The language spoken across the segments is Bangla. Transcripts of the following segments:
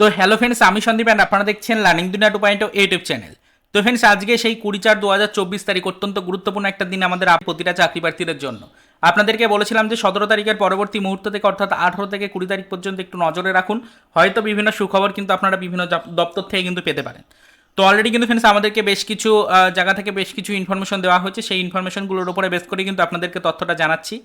তো হ্যালো ফ্রেন্ডস আমি সন্দীপ অ্যান্ড আপনারা দেখছেন learning Duniya two point YouTube channel তো ফ্রেন্ডস আজকে সেই কুড়ি চার দু হাজার চব্বিশ তারিখ অত্যন্ত গুরুত্বপূর্ণ একটা দিন আমাদের প্রতিটা চাকরি প্রার্থীদের জন্য। আপনাদেরকে বলেছিলাম যে সতেরো তারিখের পরবর্তী মুহূর্ত থেকে অর্থাৎ আঠারো থেকে কুড়ি তারিখ পর্যন্ত একটু নজরে রাখুন। হয়তো বিভিন্ন সুখবর কিন্তু আপনারা বিভিন্ন দপ্তর থেকে কিন্তু পেতে পারেন। তো অলরেডি কিন্তু ফ্রেন্ডস আমাদেরকে বেশ কিছু জায়গা থেকে বেশ কিছু ইনফরমেশন দেওয়া হয়েছে। সেই ইনফরমেশনগুলোর উপরে বেস করে কিন্তু আপনাদেরকে তথ্যটা জানাচ্ছি।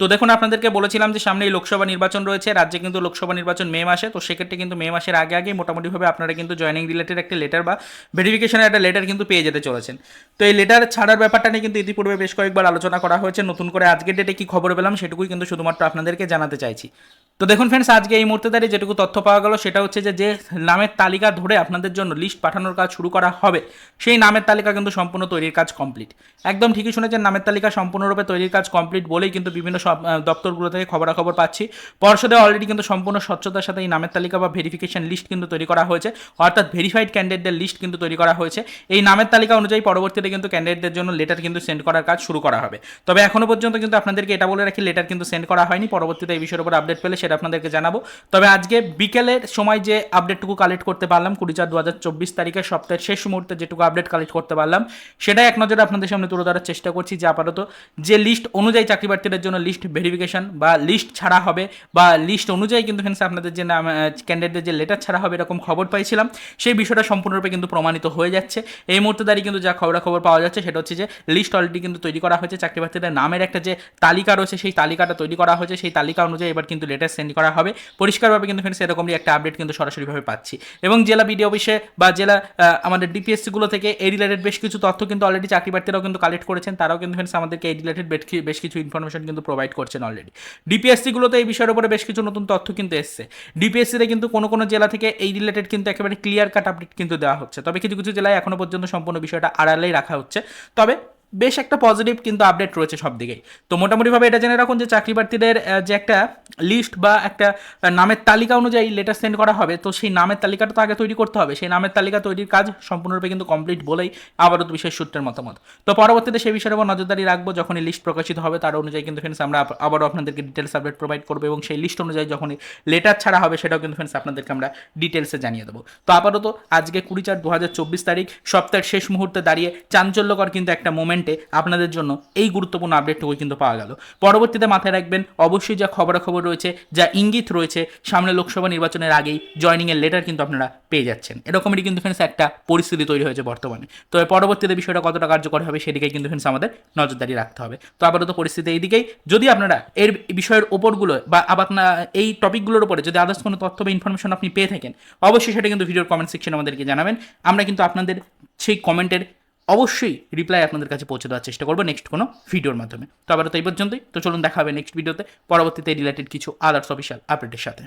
তো দেখুন, আপনাদেরকে বলেছিলাম যে সামনেই লোকসভা নির্বাচন রয়েছে, রাজ্যে কিন্তু লোকসভা নির্বাচন মে মাসে, তো সেক্ষেত্রে কিন্তু মে মাসের আগে আগে মোটামুটিভাবে আপনারা কিন্তু জয়েনিং রিলেটেড একটা লেটার বা ভেরিফিকেশনের একটা লেটার কিন্তু পেয়ে যেতে চলেছেন। তো এই লেটার ছাড়ার ব্যাপারটা নিয়ে কিন্তু ইতিপূর্বে বেশ কয়েকবার আলোচনা করা হয়েছে, নতুন করে আজকের ডেটে কী খবর পেলাম সেটুকুই কিন্তু শুধুমাত্র আপনাদেরকে জানাতে চাইছি। তো দেখুন ফ্রেন্ডস আজকে এই মুহূর্তে দাঁড়িয়ে যেটুকু তথ্য পাওয়া গেল, সেটা হচ্ছে যে যে নামের তালিকা ধরে আপনাদের জন্য লিস্ট পাঠানোর কাজ শুরু করা হবে, সেই নামের তালিকা কিন্তু সম্পূর্ণ তৈরির কাজ কমপ্লিট একদম ঠিকই শুনেছেন, নামের তালিকা সম্পূর্ণরূপে তৈরির কাজ কমপ্লিট বলেই কিন্তু বিভিন্ন সব দপ্তরগুলো থেকে খবরাখবর পাচ্ছি। পর্ষদে অলরেডি কিন্তু সম্পূর্ণ স্বচ্ছতার সাথে এই নামের তালিকা বা ভেরিফিকেশন লিস্ট কিন্তু তৈরি করা হয়েছে। অর্থাৎ ভেরিফাইড ক্যান্ডিডেটদের লিস্ট কিন্তু তৈরি করা হয়েছে। এই নামের তালিকা অনুযায়ী পরবর্তীতে কিন্তু ক্যান্ডিডেটদের জন্য লেটার কিন্তু সেন্ড করার কাজ শুরু করা হবে। তবে এখনও পর্যন্ত কিন্তু আপনাদেরকে এটা বলে রাখি লেটার কিন্তু সেন্ড করা হয়নি। পরবর্তীতে এই বিষয়ের উপর আপডেট পেলে সেটা আপনাদেরকে জানাব। তবে আজকে বিকেলের সময় যে আপডেটটুকু কালেক্ট করতে পারলাম, কুড়ি চার দু হাজার চব্বিশ তারিখের সপ্তাহের শেষ মুহূর্তে যেটুকু আপডেট কালেক্ট করতে পারলাম, সেটাই এক নজরে আপনাদের সামনে তুলে ধরার চেষ্টা করছি যে আপাতত যে লিস্ট অনুযায়ী চাকরি প্রার্থীদের জন্য লিস্ট ভেরিফিকেশন বা লিস্ট ছাড়া হবে বা লিস্ট অনুযায়ী কিন্তু ফ্রেন্ডস আপনাদের যে নাম ক্যান্ডিডেটের যে লেটার ছাড়া হবে এরকম খবর পাইছিলাম, সেই বিষয়টা সম্পূর্ণরূপে কিন্তু প্রমাণিত হয়ে যাচ্ছে। এই মুহূর্তে দাঁড়িয়ে কিন্তু যা খবরাখবর পাওয়া যাচ্ছে, সেটা হচ্ছে যে লিস্ট অলরেডি কিন্তু তৈরি করা হয়েছে চাকরি প্রার্থীদের নামের একটা যে তালিকা রয়েছে, সেই তালিকাটা তৈরি করা হয়েছে, সেই তালিকা অনুযায়ী এবার কিন্তু লেটার সেন্ড করা হবে। পরিষ্কারভাবে কিন্তু ফ্রেন্ডস এরকমই একটা আপডেট কিন্তু সরাসরিভাবে পাচ্ছি। এবং জেলা বিডি অফিসে বা জেলা আমাদের ডিপিএসসিগুলো থেকে এই রিলেটেড বেশ কিছু তথ্য কিন্তু অলরেডি চাকরি প্রার্থীরাও কিন্তু কালেক্ট করেছেন, তারাও কিন্তু ফ্রেন্ডস আমাদেরকে এই রিলেটেড বেশ কিছু ইনফরমেশন কিন্তু প্রোভাইড করছেন অলরেডি ডিপিএসসিগুলোতে এই বিষয়ের উপরে বেশ কিছু নতুন তথ্য কিন্তু এসছে। ডিপিএসসিতে কিন্তু কোনো কোনো জেলা থেকে এই রিলেটেড কিন্তু একেবারে ক্লিয়ার কাট আপডেট কিন্তু দেওয়া হচ্ছে। তবে কিছু কিছু জেলায় এখনও পর্যন্ত সম্পূর্ণ বিষয়টা আড়ালেই রাখা হচ্ছে। তবে বেশ একটা পজিটিভ কিন্তু আপডেট রয়েছে সব দিকেই তো মোটামুটিভাবে এটা জেনে রাখুন যে চাকরি প্রার্থীদের যে একটা লিস্ট বা একটা নামের তালিকা অনুযায়ী লেটার সেন্ড করা হবে, তো সেই নামের তালিকাটা তো আগে তৈরি করতে হবে। সেই নামের তালিকা তৈরির কাজ সম্পূর্ণরূপে কিন্তু কমপ্লিট বলেই আবারও বিশেষ সূত্রের মতামত। তো পরবর্তীতে সেই বিষয়ের উপর নজরদারি রাখব যখন এই লিস্ট প্রকাশিত হবে তার অনুযায়ী কিন্তু ফ্রেন্ডস আমরা আবারও আপনাদেরকে ডিটেলস আপডেট প্রোভাইড করব এবং সেই লিস্ট অনুযায়ী যখন লেটার ছাড়া হবে সেটাও কিন্তু ফ্রেন্ডস আপনাদেরকে আমরা ডিটেলসে জানিয়ে দেবো। তো আপাতত আজকে কুড়ি চার দু তারিখ, সপ্তাহের শেষ মুহূর্তে দাঁড়িয়ে চাঞ্চল্যকর কিন্তু একটা মোমেন্টে আপনাদের জন্য এই গুরুত্বপূর্ণ আপডেটটুকু কিন্তু পাওয়া গেল। পরবর্তীতে মাথায় রাখবেন, অবশ্যই যা খবরাখবর রয়েছে, যা ইঙ্গিত রয়েছে, সামনে লোকসভা নির্বাচনের আগেই জয়নিংয়ের লেটার কিন্তু আপনারা পেয়ে যাচ্ছেন। এরকমই কিন্তু ফ্রেন্ডস একটা পরিস্থিতি তৈরি হয়েছে বর্তমানে। তবে পরবর্তীতে বিষয়টা কতটা কার্যকর হবে সেদিকে কিন্তু ফ্রেন্ডস আমাদের নজরদারি রাখতে হবে। তো আপাতত পরিস্থিতি এইদিকেই। যদি আপনারা এর বিষয়ের ওপরগুলো বা আপনার এই টপিকগুলোর উপরে যদি আদার্স কোনো তথ্য বা ইনফরমেশন আপনি পেয়ে থাকেন, অবশ্যই সেটা কিন্তু ভিডিওর কমেন্ট সেকশনে আমাদেরকে জানাবেন। আমরা কিন্তু আপনাদের সেই কমেন্টের অবশ্যই রিপ্লাই আপনাদের কাছে পৌঁছে দেওয়ার চেষ্টা করব নেক্সট কোনো ভিডিওর মাধ্যমে। তো আবার তো এই পর্যন্তই। তো চলুন দেখা হবে নেক্সট ভিডিওতে পরবর্তীতে রিলেটেড কিছু আদার্স অফিসিয়াল আপডেটের সাথে।